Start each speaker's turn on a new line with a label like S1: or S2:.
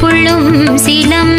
S1: புள்ளும் சிலம்